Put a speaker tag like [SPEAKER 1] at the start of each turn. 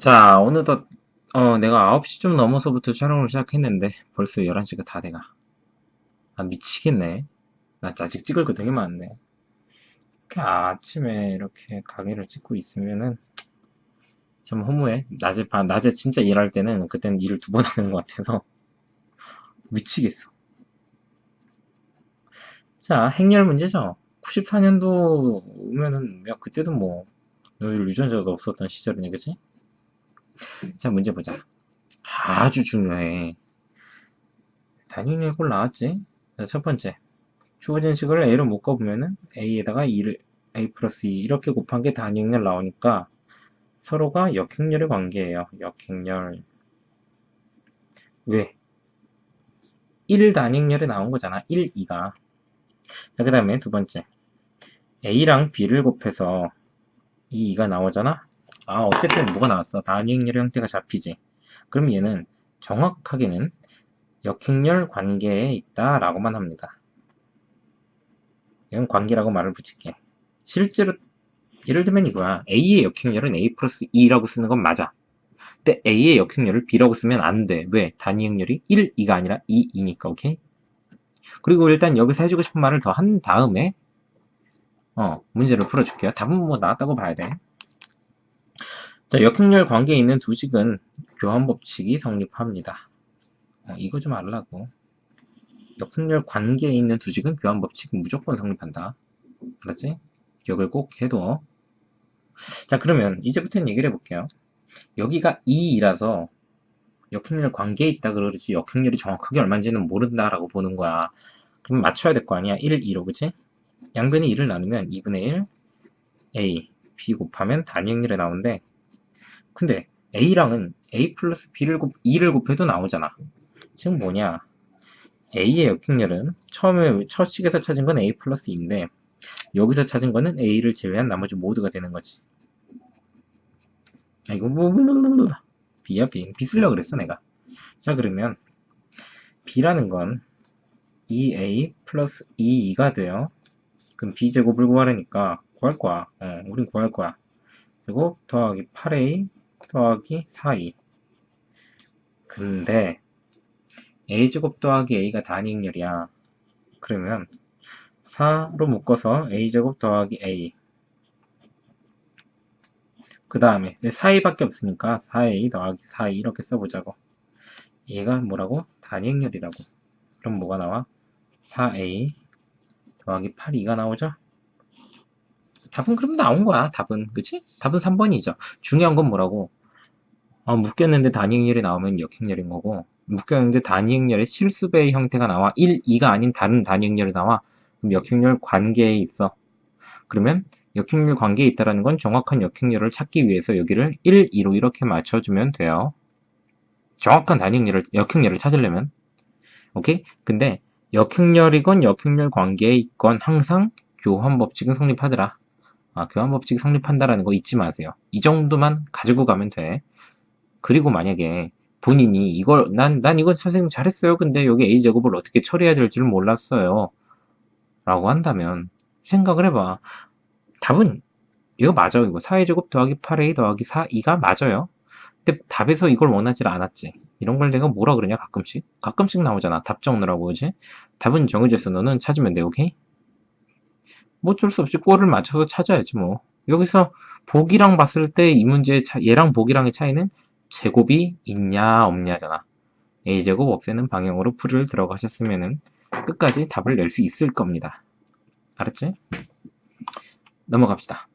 [SPEAKER 1] 자, 어느덧, 어, 내가 9시 좀 넘어서부터 촬영을 시작했는데, 벌써 11시가 다 돼가. 아, 미치겠네. 나 아직 찍을 거 되게 많네. 이렇게 아침에 이렇게 강의를 찍고 있으면은, 참 허무해. 낮에, 밤, 낮에 진짜 일할 때는, 그때는 일을 두 번 하는 것 같아서, 미치겠어. 자, 행렬 문제죠. 94년도 오면은, 야, 그때도 뭐, 유전자가 없었던 시절이네, 그치? 자, 문제 보자. 아주 중요해. 단위의 꼴 나왔지? 자, 첫 번째. 주어진 식을 a로 묶어보면은 a에다가 2를 a 플러스 2 이렇게 곱한 게 단위행렬 나오니까 서로가 역행렬의 관계예요. 역행렬. 왜? 1 단위행렬에 나온 거잖아. 1, 2가. 자, 그 다음에 두 번째. a랑 b를 곱해서 2, 2가 나오잖아? 아, 어쨌든 뭐가 나왔어. 단위행렬의 형태가 잡히지. 그럼 얘는 정확하게는 역행렬 관계에 있다 라고만 합니다. 이건 관계라고 말을 붙일게. 실제로 예를 들면 이거야. A의 역행렬은 A 플러스 2라고 쓰는 건 맞아. 근데 A의 역행렬을 B라고 쓰면 안 돼. 왜? 단위행렬이 1, 2가 아니라 2, 2니까, 오케이? 그리고 일단 여기서 해주고 싶은 말을 더 한 다음에 어, 문제를 풀어줄게요. 답은 뭐 나왔다고 봐야 돼. 자, 역행렬 관계에 있는 두 식은 교환 법칙이 성립합니다. 어, 이거 좀 알라고. 역행렬 관계에 있는 두 식은 교환 법칙은 무조건 성립한다. 알았지? 기억을 꼭 해둬. 자, 그러면 이제부터는 얘기를 해볼게요. 여기가 2이라서 역행렬 관계에 있다 그러지 역행렬이 정확하게 얼마인지는 모른다라고 보는 거야. 그럼 맞춰야 될 거 아니야. 1, 2로, 그치? 양변이 2를 나누면 2분의 1, a, b 곱하면 단위행렬에 나오는데 근데 a랑은 a 플러스 b를 곱, 2를 곱해도 나오잖아. 지금 뭐냐? a의 역행렬은 처음에 첫 식에서 찾은 건 a 플러스 2인데 여기서 찾은 거는 a를 제외한 나머지 모두가 되는 거지. 아, 이거 뭐, 뭐, 뭐, 뭐, 뭐. b야 b. b 쓰려고 그랬어 내가. 자 그러면 b라는 건 2a 플러스 2가 돼요. 그럼 b제곱을 구하려니까 구할 거야. 어, 우린 구할 거야. 그리고 더하기 8a 더하기 4이 근데 a제곱 더하기 a가 단위행렬이야. 그러면 4로 묶어서 a제곱 더하기 a 그 다음에 4a밖에 없으니까 4a 더하기 4a 이렇게 써보자고 얘가 뭐라고? 단위행렬이라고 그럼 뭐가 나와? 4a 더하기 8이가 나오죠? 답은 그럼 나온 거야 답은 그치? 답은 3번이죠 중요한 건 뭐라고? 어, 묶였는데 단위행렬이 나오면 역행렬인 거고 묶였는데 단위행렬의 실수배의 형태가 나와 1, 2가 아닌 다른 단위행렬이 나와 그럼 역행렬 관계에 있어. 그러면 역행렬 관계에 있다는 건 정확한 역행렬을 찾기 위해서 여기를 1, 2로 이렇게 맞춰주면 돼요. 정확한 단위행렬을 역행렬을 찾으려면. 오케이? 근데 역행렬이건 역행렬 관계에 있건 항상 교환 법칙은 성립하더라. 아, 교환 법칙이 성립한다라는 거 잊지 마세요. 이 정도만 가지고 가면 돼 그리고 만약에 본인이 이걸 난, 난 이거 선생님 잘했어요. 근데 여기 a제곱을 어떻게 처리해야 될지를 몰랐어요. 라고 한다면 생각을 해봐. 답은 이거 맞아. 이거 4a제곱 더하기 8a 더하기 4, 2가 맞아요. 근데 답에서 이걸 원하지 않았지. 이런 걸 내가 뭐라 그러냐 가끔씩? 가끔씩 나오잖아. 답 적느라고 그지? 답은 정해져서 너는 찾으면 돼. 오케이? 뭐 어쩔 수 없이 꼴을 맞춰서 찾아야지 뭐. 여기서 복이랑 봤을 때 이 문제의 차, 얘랑 복이랑의 차이는 제곱이 있냐 없냐잖아. a제곱 없애는 방향으로 풀이를 들어가셨으면 끝까지 답을 낼 수 있을 겁니다. 알았지? 넘어갑시다.